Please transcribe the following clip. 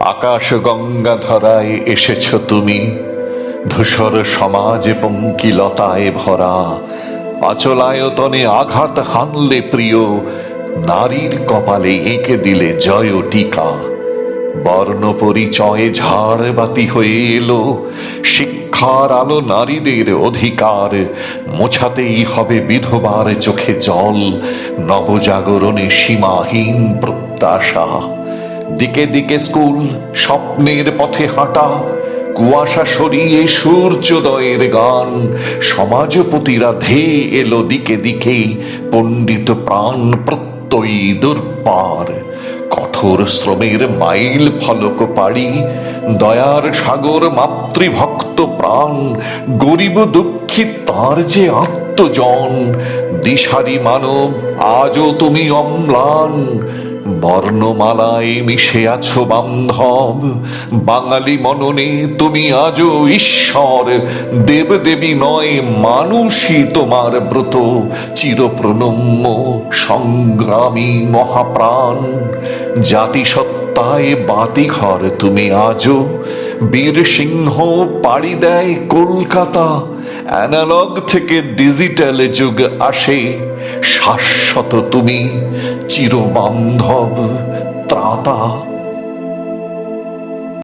আকাশ গঙ্গা ধরায় এসেছ তুমি। ধূসর সমাজ পঙ্কিলতায় ভরা। আচলায়তনে আঘাত হানলে প্রিয়। নারীর কপালে এঁকে দিলে জয় টিকা। বর্ণ পরিচয়ে ঝাড়বাতি হয়ে এলো। শিক্ষার আলো নারীদের অধিকার। মোছাতেই হবে বিধবার চোখে জল। নবজাগরণে সীমাহীন প্রত্যাশা। দিকে দিকে স্কুল, স্বপ্নের পথে হাঁটা, কুয়াশা সরিয়ে সূর্যোদয়ের গান সমাজপতিরা ধেয়ে এলো দিকে দিকে, পণ্ডিত প্রাণ প্রত্যয়ী দুর্বার কঠোর শ্রমের মাইল ফলক পাড়ি, দয়ার সাগর মাতৃভক্ত প্রাণ, গরিব দুঃখী তার যে আত্মজন, দিশারি মানব, আজও তুমি অম্লান। বর্ণমালায় মিশে আছো বান্ধব। বাঙালি মননে তুমি আজও ঈশ্বর। দেবদেবী নয়, মানুষই তোমার ব্রত। চিরপ্রণম্য, সংগ্রামী মহাপ্রাণ। জাতিসত্তায় বাতিঘর তুমি আজও। বীর সিংহ পাড়ি দেয় কলকাতা। অ্যানালগ থেকে ডিজিটালে যুগ আসে। শাশ্বত তুমি চিরবান্ধব ত্রাতা।